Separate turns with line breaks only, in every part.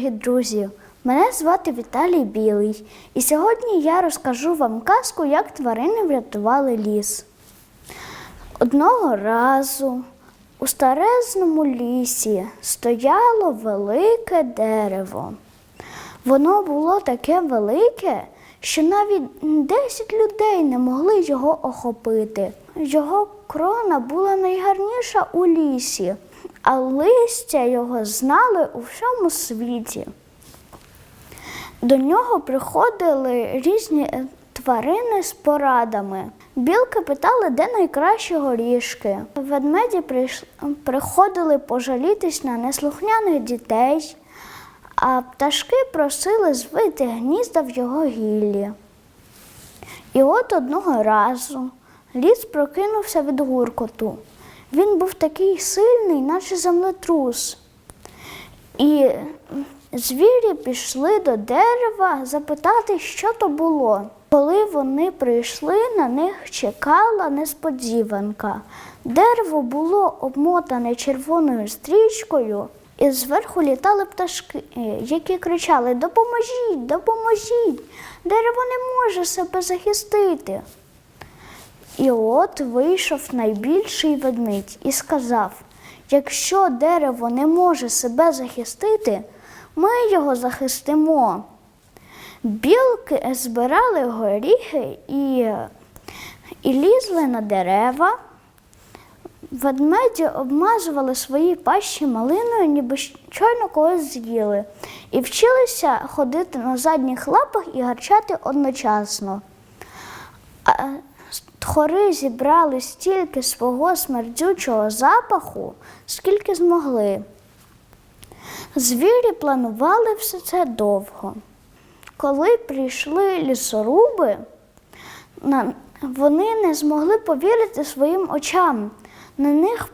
друзі! Мене звати Віталій Білий, і сьогодні я розкажу вам казку, як тварини врятували ліс. Одного разу у старезному лісі стояло велике дерево. Воно було таке велике, що навіть 10 людей не могли його охопити. Його крона була найгарніша у лісі, а листя його знали у всьому світі. До нього приходили різні е, тварини з порадами. Білки питали, де найкращі горішки. Ведмеді приходили пожалітись на неслухняних дітей, а пташки просили звити гнізда в його гіллі. І от одного разу ліс прокинувся від гуркоту. Він був такий сильний, наче землетрус. І звірі пішли до дерева запитати, що то було. Коли вони прийшли, на них чекала несподіванка. Дерево було обмотане червоною стрічкою, і зверху літали пташки, які кричали Допоможіть, допоможіть! Дерево не може себе захистити. І от вийшов найбільший ведмідь і сказав: якщо дерево не може себе захистити, ми його захистимо. Білки збирали горіхи і, і лізли на дерева. Ведмеді обмазували свої пащі малиною, ніби щойно когось з'їли, і вчилися ходити на задніх лапах і гарчати одночасно. Тхори зібрали стільки свого смердючого запаху, скільки змогли. Звірі планували все це довго. Коли прийшли лісоруби, вони не змогли повірити своїм очам. На них,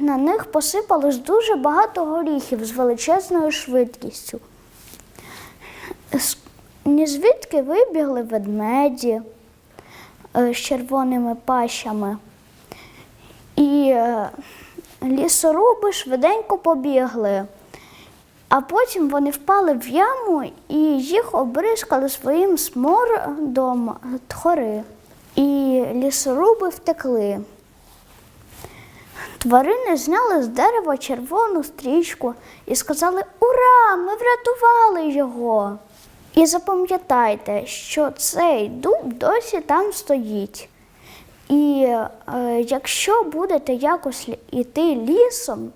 на них посипалось дуже багато горіхів з величезною швидкістю. З- Ні звідки вибігли ведмеді з червоними пащами. І е, лісоруби швиденько побігли. А потім вони впали в яму і їх обрискали своїм смородом тхори. І лісоруби втекли. Тварини зняли з дерева червону стрічку і сказали Ура! Ми врятували його! І запам'ятайте, що цей дуб досі там стоїть. І е, якщо будете якось іти лісом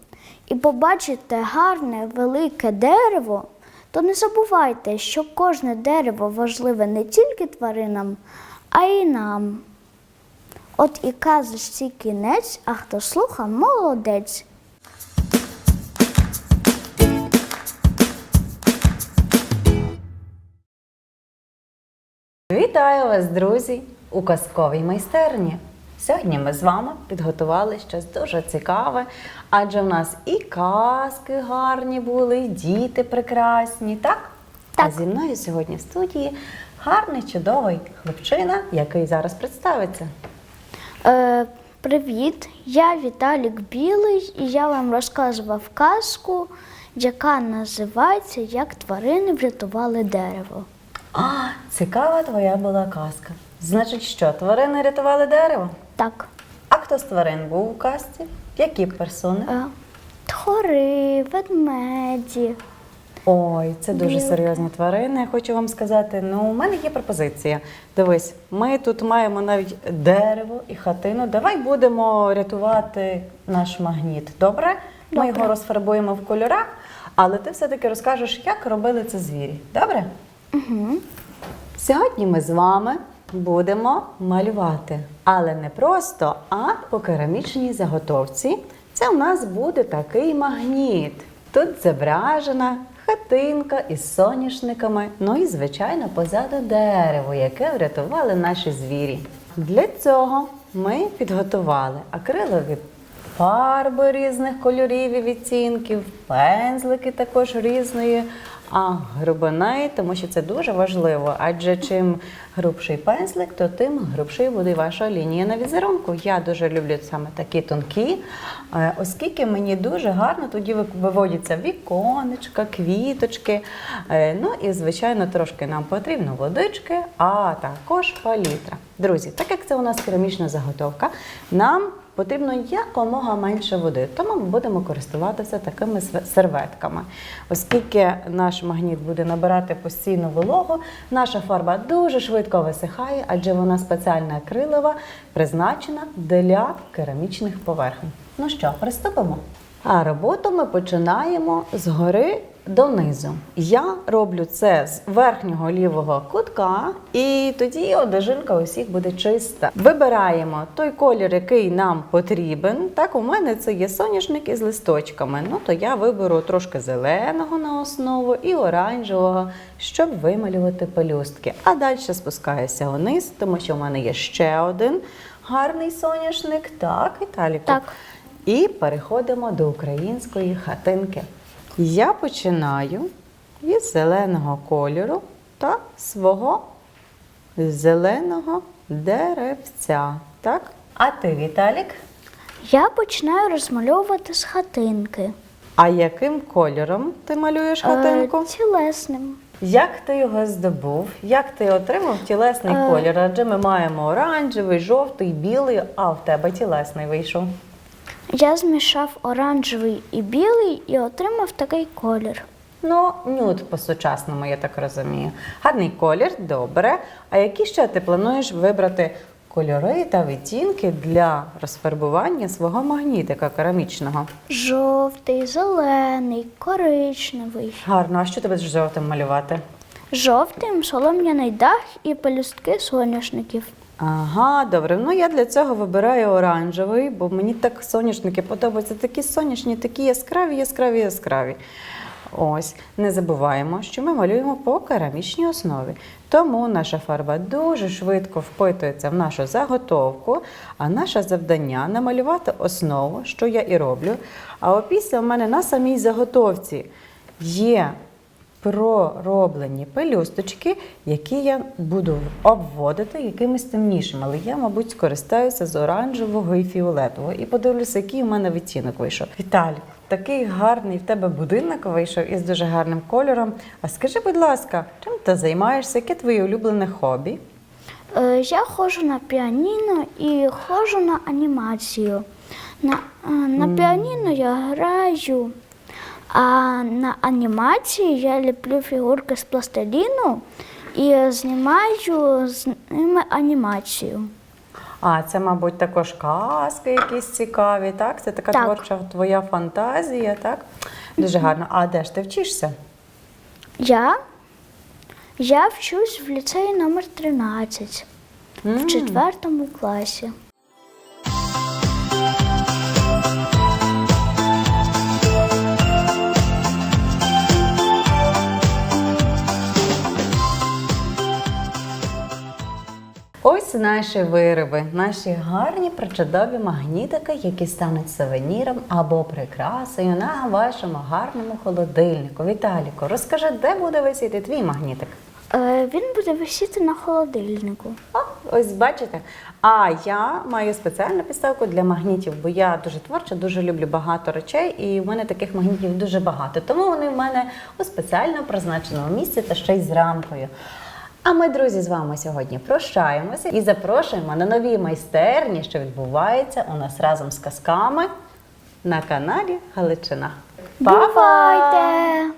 і побачите гарне велике дерево, то не забувайте, що кожне дерево важливе не тільки тваринам, а й нам. От і казочці кінець, а хто слухав, молодець.
Вітаю вас, друзі, у казковій майстерні. Сьогодні ми з вами підготували щось дуже цікаве, адже в нас і казки гарні були, і діти прекрасні, так?
Так.
А зі мною сьогодні в студії гарний, чудовий хлопчина, який зараз представиться.
Е, привіт, я Віталік Білий, і я вам розказував казку, яка називається Як тварини врятували дерево.
А, цікава твоя була казка. Значить, що тварини рятували дерево?
Так.
А хто з тварин був у казці? Які персони?
Е, тхори, ведмеді.
Ой, це дуже серйозні тварини. Я хочу вам сказати. Ну, у мене є пропозиція. Дивись, ми тут маємо навіть дерево і хатину. Давай будемо рятувати наш магніт. Добре? Ми
Добре.
його розфарбуємо в кольорах, але ти все-таки розкажеш, як робили це звірі. Добре?
Угу.
Сьогодні ми з вами будемо малювати, але не просто, а по керамічній заготовці. Це у нас буде такий магніт. Тут зображена хатинка із соняшниками, ну і, звичайно, позаду дерево, яке врятували наші звірі. Для цього ми підготували акрилові фарби різних кольорів і відцінків, пензлики також різної а грубини, тому що це дуже важливо. Адже чим грубший пензлик, то тим грубшою буде ваша лінія на візерунку. Я дуже люблю саме такі тонкі, е, оскільки мені дуже гарно тоді виводяться віконечка, квіточки. Е, Ну і, звичайно, трошки нам потрібно водички, а також палітра. Друзі, так як це у нас керамічна заготовка, нам потрібно якомога менше води, тому ми будемо користуватися такими серветками. Оскільки наш магніт буде набирати постійну вологу, наша фарба дуже швидко висихає, адже вона спеціальна акрилова, призначена для керамічних поверхень. Ну що, приступимо? А роботу ми починаємо згори донизу. Я роблю це з верхнього лівого кутка, і тоді одежинка усіх буде чиста. Вибираємо той колір, який нам потрібен. Так, у мене це є соняшник із листочками. Ну то я виберу трошки зеленого на основу і оранжевого, щоб вималювати пелюстки. А далі спускаюся вниз, тому що в мене є ще один гарний соняшник. Так, Віталіку.
Так.
І переходимо до української хатинки. Я починаю із зеленого кольору та свого зеленого деревця. Так? А ти, Віталік?
Я починаю розмальовувати з хатинки.
А яким кольором ти малюєш хатинку?
Е, тілесним.
Як ти його здобув? Як ти отримав тілесний
Е.
колір? Адже ми маємо оранжевий, жовтий, білий, а в тебе тілесний вийшов.
Я змішав оранжевий і білий і отримав такий колір.
Ну, нюд по-сучасному, я так розумію. Гарний колір, добре. А які ще ти плануєш вибрати кольори та відтінки для розфарбування свого магнітика керамічного?
Жовтий, зелений, коричневий.
Гарно, а що ти будеш жовтим малювати?
Жовтим солом'яний дах і пелюстки соняшників.
Ага, добре. Ну я для цього вибираю оранжевий, бо мені так соняшники подобаються. Такі сонячні, такі яскраві, яскраві, яскраві. Ось, не забуваємо, що ми малюємо по керамічній основі. Тому наша фарба дуже швидко впитується в нашу заготовку, а наше завдання намалювати основу, що я і роблю. А опісля в мене на самій заготовці є пророблені пелюсточки, які я буду обводити якимись темнішими. Але я, мабуть, скористаюся з оранжевого і фіолетового. І подивлюся, який у мене відтінок вийшов. Віталій, такий гарний в тебе будинок вийшов із дуже гарним кольором. А скажи, будь ласка, чим ти займаєшся? Яке твоє улюблене хобі?
Е, Я ходжу на піаніно і ходжу на анімацію. На, е, на піаніно я граю, а на анімації я ліплю фігурки з пластиліну і знімаю з ними анімацію.
А це, мабуть, також казки якісь цікаві, так? Це така
Так.
творча твоя фантазія, так? Дуже гарно. А де ж ти вчишся?
Я, я вчусь в ліцеї номер 13 в четвертому класі.
Ось наші вироби, наші гарні причудові магнітики, які стануть сувеніром або прикрасою на вашому гарному холодильнику. Віталіко, розкажи, де буде висіти твій магнітик?
Е, Він буде висіти на холодильнику.
О, ось бачите. А я маю спеціальну підставку для магнітів, бо я дуже творча, дуже люблю багато речей, і в мене таких магнітів дуже багато. Тому вони в мене у спеціально призначеному місці та ще й з рамкою. А ми, друзі, з вами сьогодні прощаємося і запрошуємо на нові майстерні, що відбуваються у нас разом з казками на каналі Галичина. Па-па!
Бувайте!